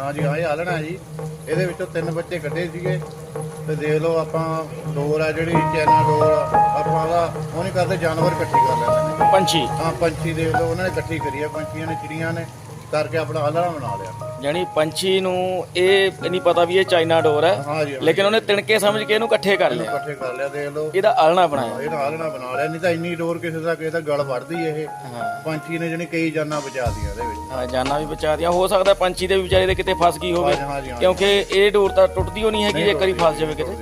ਹਾਂ ਜੀ ਹਾਂ ਇਹ ਆਲਣਾ ਜੀ। ਇਹਦੇ ਵਿੱਚੋਂ ਤਿੰਨ ਬੱਚੇ ਕੱਢੇ ਸੀਗੇ। ਤੇ ਦੇਖ ਲਓ ਆਪਾਂ ਡੋਰ ਆ ਜਿਹੜੀ ਚੈਨਾ ਡੋਰ ਆਪਾਂ ਉਹਦਾ ਉਹ ਨਹੀਂ ਕਰਦੇ ਜਾਨਵਰ ਇਕੱਠੀ ਕਰ ਲੈਂਦੇ ਨੇ। ਪੰਛੀ। ਹਾਂ ਪੰਛੀ ਦੇਖ ਲਓ ਉਹਨਾਂ ਨੇ ਇਕੱਠੀ ਕਰੀ ਆ। ਪੰਛੀਆਂ ਨੇ ਚਿੜੀਆਂ ਨੇ। ਕਰਕੇ ਆਪਣਾ ਆਲਣਾ ਬਣਾ ਲਿਆ। ਜਾਣੀ ਪੰਛੀ ਨੂੰ ਇਹ ਨਹੀਂ ਪਤਾ ਵੀ ਇਹ ਚਾਈਨਾ ਡੋਰ ਹੈ। ਲੇਕਿਨ ਉਹਨੇ ਤਿਣਕੇ ਸਮਝ ਕੇ ਇਹਨੂੰ ਇਕੱਠੇ ਕਰ ਲਿਆ। ਇਕੱਠੇ ਕਰ ਲਿਆ ਦੇਖ ਲਓ। ਇਹਦਾ ਆਲਣਾ ਬਣਾਇਆ। ਇਹ ਆਲਣਾ ਬਣਾ ਲਿਆ ਨਹੀਂ ਤਾਂ ਇੰਨੀ ਡੋਰ ਕਿਸੇ ਦਾ ਕਿਸੇ ਦਾ ਗਲ ਵੜਦੀ ਇਹ। ਹਾਂ। ਪੰਛੀ ਨੇ ਜਣੀ ਕਈ ਜਾਨਾਂ ਬਚਾ ਦੀਆਂ ਇਹਦੇ ਵਿੱਚ। ਹਾਂ ਜਾਨਾਂ ਵੀ ਬਚਾ ਦੀਆਂ ਹੋ ਸਕਦਾ ਪੰਛੀ ਦੇ ਵੀ ਵਿਚਾਰੇ ਦੇ ਕਿਤੇ ਫਸ ਗਈ ਹੋਵੇ ਕਿਉਂਕਿ ਇਹ ਡੋਰ ਤਾਂ ਟੁੱਟਦੀ ਹੋ ਨਹੀਂ ਹੈਗੀ ਜੇ ਕਰੀ ਫਸ ਜਾਵੇ ਕਿਤੇ।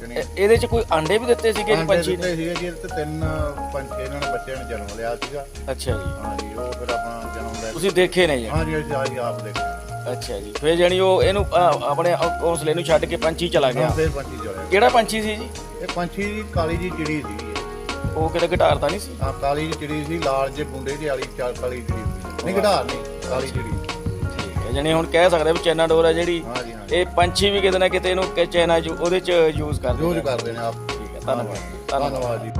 ਜਣੀ ਇਹ- ਇਹਦੇ 'ਚ ਕੋਈ ਅੰਡੇ ਵੀ ਦਿੱਤੇ ਸੀਗੇ ਜੀ ਪੰਛੀ ਨੇ? ਸੀਗੇ ਜੀ ਤੇ ਤਿੰਨ ਪੰਛੀ ਇਹਨਾਂ ਨੇ ਬੱਚਿਆਂ ਨੇ ਜਨਮ ਲਿਆ ਸੀਗਾ। ਅੱਛਾ ਜੀ। ਹਾਂ ਜੀ ਉਹ ਫਿਰ ਆਪਣਾ ਤੁਸੀਂ ਦੇਖੇ ਨੇ ਜੀ? ਹਾਂ ਜੀ ਅਸੀਂ ਆਹੀ ਆਪ ਦੇਖਿਆ ਅੱਛਾ ਜੀ। ਫੇਰ ਜਾਣੀ ਉਹ ਇਹਨੂੰ ਅ, ਆਪਣੇ ਹੌਸਲੇ ਨੂੰ ਛੱਡ ਕੇ ਪੰਛੀ ਚਲਾ ਗਿਆ। ਫਿਰ ਪੰਛੀ ਚੜਿਆ ਕਿਹੜਾ ਪੰਛੀ ਸੀ ਜੀ? ਇਹ ਪੰਛੀ ਜੀ ਕਾਲੀ ਜੀ ਚਿੜੀ ਸੀ ਉਹ ਕਿਤੇ ਘਟਾਰ ਤਾਂ ਨਹੀਂ ਸੀ? ਆ ਕਾਲੀ ਜੀ ਚਿੜੀ ਸੀ ਲਾਲ ਜੇ ਬੁੰਡੇ ਦੀ ਵਾਲੀ ਚਾਲ ਕਾਲੀ ਚਿੜੀ ਨਹੀਂ ਘਟਾਰ ਨਹੀਂ ਕਾਲੀ ਚਿੜੀ। ਠੀਕ ਹੈ ਹੁਣ ਕਹਿ ਸਕਦੇ ਵੀ ਚਾਈਨਾ ਡੋਰ ਹੈ ਜਿਹੜੀ ਜੀ ਇਹ ਪੰਛੀ ਵੀ ਕਿਤੇ ਨਾ ਕਿਤੇ ਇਹਨੂੰ ਕਿ ਚਾਈਨਾ ਯੂ- ਉਹਦੇ 'ਚ ਯੂਜ਼ ਕਰਦੇ ਯੂਜ਼ ਨੇ। ਕਰਦੇ ਨੇ ਆਪ। ਠੀਕ ਹੈ ਧੰਨਵਾਦ ਧੰਨਵਾਦ। ਧੰਨਵਾਦ ਜੀ।